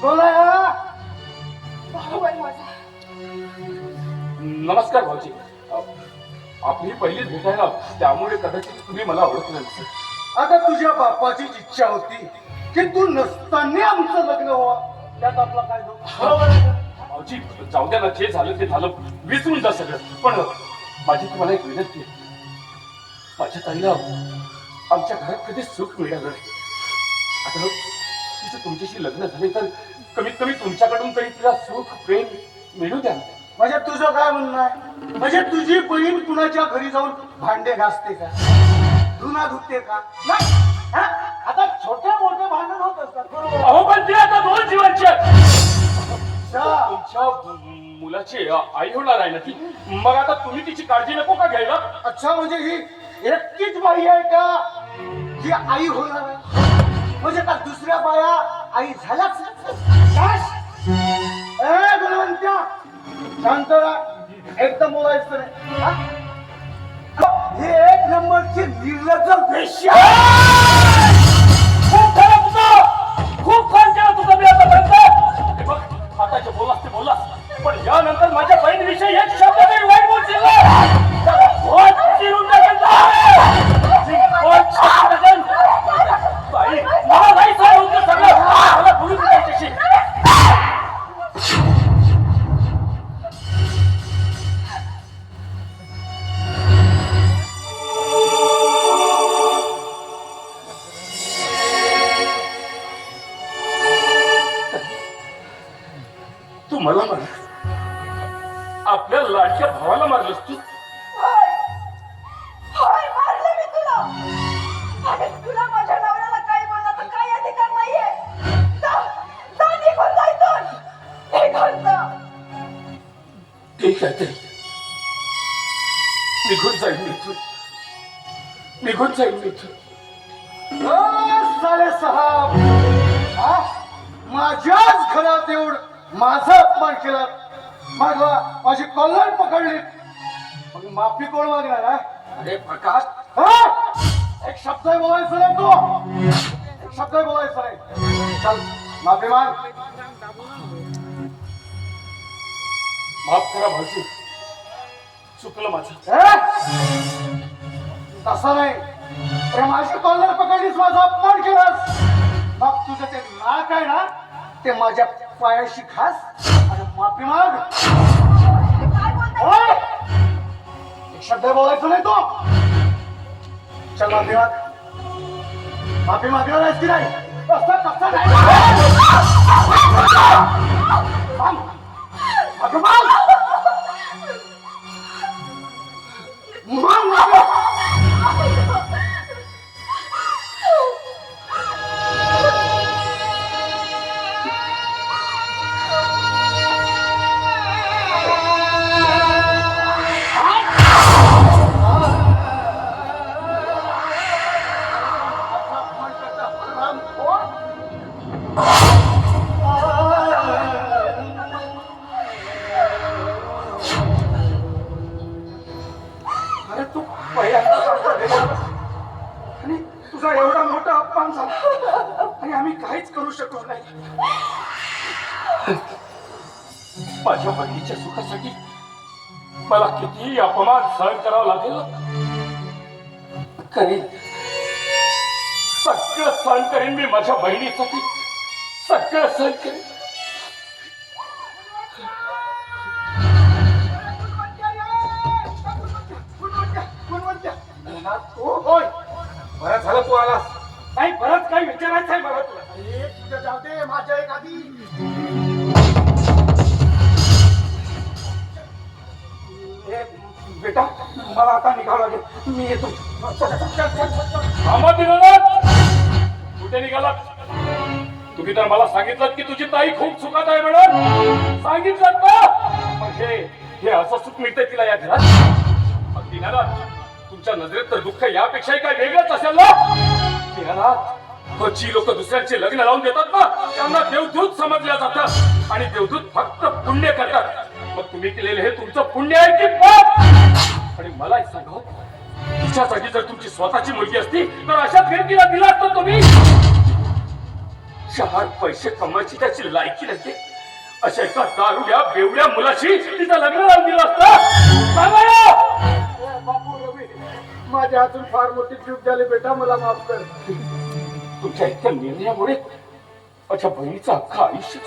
कोण आहे हा? भाऊ आहे माझा नमस्कार भाऊजी अ, आपली पहिलीच भेट आहे ना त्यामुळे कदाचित तुम्ही मला ओळखलं नसेल आता तुझ्या बापाचीच इच्छा होती की तू नसताना आमचं लग्न व्हावं त्यात आपला काय दोष? बरोबर आहे का? भाऊजी जाऊ द्या ना जे झालं ते झालं विसरून जा सगळं पण माझी तुम्हाला एक विनंती आहे माझ्या ताईला आमच्या घरात कधी सुख मिळालं नाही आता तिचं तुमच्याशी लग्न झाले तर कमीत कमी तुमच्याकडून तरी तिला सुख प्रेम मिळू द्या. म्हणजे तुझं काय म्हणणं आहे म्हणजे तुझी बहीण कुणाच्या घरी जाऊन भांडे घासते का धुना धुते का नाही हा? आता छोटे मोठे भांडण होत असतात बरोबर आहे. अहो पण ती आता दोन जीवांची आहे. अच्छा. तुमच्या मुलाची आई होणार आहे ना ती मग आता तुम्ही तिची काळजी नको का घ्यायला अच्छा म्हणजे ही एकटीच बाई आहे का जी आई होणार आहे म्हणजे का दुसऱ्या बाया आई झाल्याच. ए गुणवंत्या! शांत एकदम बोलायचं नाही. हे? एक नंबरची निर्लज वेश्या तू मला मार. आपल्या लाडक्या भावाला मारलंस तू. होय. होय मारलं मी तुला. अरे तुला माझ्या नवऱ्याला काही बोलण्याचा काही अधिकार नाहीये. जा जा निघून जा इथून. निघून जा. ठीक आहे ते निघून जाईल मी इथून. निघून जाईल मी इथून. साले साहेब. हा? माझ्याच घरात येऊन माझा अपमान केला. माझा माझी कॉलर पकडली. मग माफी कोण मागणार? अरे प्रकाश. हा? एक शब्द बोलायचं नाही तू. एक शब्द बोलायचं नाही. चल माफी माग. माफ करा भाऊजी. चुकलं माझं? तसं नाही. अरे माझी कॉलर पकडलीस माझा अपमान केलास. मग तुझं ते नाक आहे ना ते माझ्या पायाशी खास आणि माफी माग. एक शब्द बोलायचं नाही तो. चल माफी माग माफी मागणार आहेस की नाही? कसा कसा नाही? माफी माग. माग. पहिल्यांदाच आणि तुझा एवढा मोठा अपमान झाला. आणि आम्ही काहीच करू शकलो नाही. माझ्या बहिणीच्या सुखासाठी मला कितीही अपमान सहन करावा लागेल. करीन सगळं सहन करेन मी माझ्या बहिणीसाठी सगळं सहन करेन. हो, होय. बरं झालं तू आलास. नाही परत काही विचारायचं आहे मला तुला. अरे, तुझ्या जाऊ दे माझ्या एक आधी. ए, बेटा मला आता निघावं लागेल. मी येतो. चल, चल, चल, चल, चल, चल. थांबा निघालात कुठे निघालात? तुम्ही तर मला सांगितलं की तुझी ताई खूप सुखात आहे मॅडम. सांगितलं ना. हे हे असं सुख मिळतंय तिला या घरात? मग दिनानाथ तुमच्या नजरेत तर दुःख यापेक्षाही काय वेगळंच असेल ना? जी लोक दुसऱ्यांचे लग्न लावून देतात ना त्यांना देवदूत समजल्या जातं आणि देवदूत फक्त पुण्य करतात. मग तुम्ही केलेले हे तुमचं पुण्य आहे की पाप? आणि मला सांगा हो, तिच्यासाठी जर तुमची स्वतःची मुलगी असती तर अशाच घरी तिला दिला असतो तुम्ही? चार पैसे कमवायची त्याची लायकी नाही अशा एका दारुड्या बेवड्या मुलाशी तिचं लग्न लावून दिलं असतं. माझ्या फार मोठी चूक झाली बेटा मला माफ कर. तुमच्या इतक्या निर्णयामुळे माझ्या बहिणीचं अख्खं आयुष्य